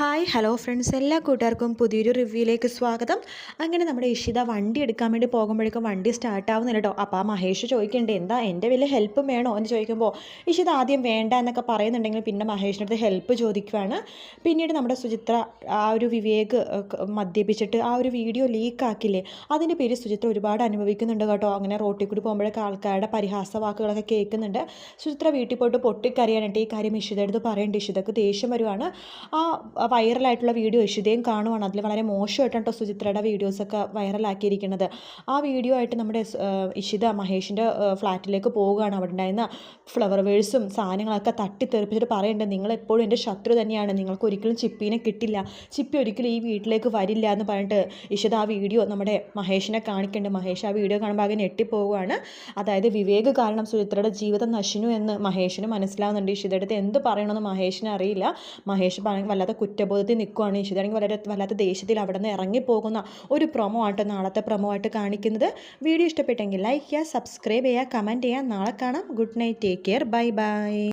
Hi hello friends എല്ലാ കൂട്ടുകാർക്കും പുതിയൊരു റിവ്യൂയിലേക്ക് സ്വാഗതം. അങ്ങനെ നമ്മുടെ ഇഷിത വണ്ടി എടുക്കാൻ വേണ്ടി പോകുമ്പോഴേക്കും വണ്ടി സ്റ്റാർട്ട് ആവുന്നില്ല കേട്ടോ അപ്പോൾ ആ മഹേഷ് ചോദിക്കേണ്ടത് എന്താ എന്റെ വലിയ ഹെൽപ്പ് വേണോ? എന്ന് ചോദിക്കുമ്പോൾ ഇഷിത ആദ്യം വേണ്ട എന്നൊക്കെ പറയുന്നുണ്ടെങ്കിൽ പിന്നെ മഹേഷിന്റെ അടുത്ത് ഹെൽപ്പ് ചോദിക്കുവാണ്. പിന്നീട് നമ്മുടെ സുചിത്ര ആ ഒരു വിവേക് മദ്യപിച്ചിട്ട് ആ ഒരു വീഡിയോ ലീക്ക് ആക്കില്ലേ? അതിന്റെ പേര് സുചിത്ര ഒരുപാട് അനുഭവിക്കുന്നുണ്ട് കേട്ടോ. അങ്ങനെ റോട്ടിൽ കൂടി പോകുമ്പോഴൊക്കെ ആൾക്കാരുടെ പരിഹാസ വാക്കുകളൊക്കെ കേൾക്കുന്നുണ്ട്. സുചിത്ര വീട്ടിൽ പോയിട്ട് പൊട്ടിക്കറിയാനായിട്ട് ഈ കാര്യം ഇഷിതയുടെ അടുത്ത് പറയുന്നുണ്ട് ഇഷിതക്ക് ദേഷ്യം വരുവാണ്. ആ വൈറലായിട്ടുള്ള വീഡിയോ യശുദയും കാണുവാണ്. അതിൽ വളരെ മോശമായിട്ടാണ് കേട്ടോ സുചിത്രയുടെ വീഡിയോസൊക്കെ വൈറലാക്കിയിരിക്കുന്നത്. ആ വീഡിയോ ആയിട്ട് നമ്മുടെ ഇഷിത മഹേഷിന്റെ ഫ്ലാറ്റിലേക്ക് പോവുകയാണ് അവിടെ ഉണ്ടായിരുന്ന ഫ്ലവർ വേഴ്സും സാധനങ്ങളൊക്കെ തട്ടിത്തെറിപ്പിച്ചിട്ട് പറയുന്നുണ്ട് നിങ്ങൾ എപ്പോഴും എന്റെ ശത്രു തന്നെയാണ്. നിങ്ങൾക്ക് ഒരിക്കലും ചിപ്പീനെ കിട്ടില്ല. ചിപ്പി ഒരിക്കലും ഈ വീട്ടിലേക്ക് വരില്ല എന്ന് പറഞ്ഞിട്ട് ഇഷിത ആ വീഡിയോ നമ്മുടെ മഹേഷിനെ കാണിക്കുന്നുണ്ട് മഹേഷ് ആ വീഡിയോ കാണുമ്പോൾ ആകെ ഞെട്ടിപ്പോവുകയാണ് അതായത് വിവേക് കാരണം സുചിത്രയുടെ ജീവിതം നശിനു എന്ന് മഹേഷിന് മനസ്സിലാവുന്നുണ്ട്. ഇഷിതയുടെ അടുത്ത് എന്ത് പറയണമെന്ന് മഹേഷിന് അറിയില്ല. മഹേഷ് വല്ലാത്ത കുറ്റബോധത്തിൽ നിൽക്കുകയാണ് ഈശ്വരാണെങ്കിൽ വളരെ വല്ലാത്ത ദേഷ്യത്തിൽ അവിടെ നിന്ന് ഇറങ്ങിപ്പോകുന്ന ഒരു പ്രൊമോ ആയിട്ട് നാളത്തെ പ്രൊമോ ആയിട്ട് കാണിക്കുന്നത്. വീഡിയോ ഇഷ്ടപ്പെട്ടെങ്കിൽ ലൈക്ക് ചെയ്യുക സബ്സ്ക്രൈബ് ചെയ്യുക കമന്റ് ചെയ്യുക. നാളെ കാണാം. Good night take care bye bye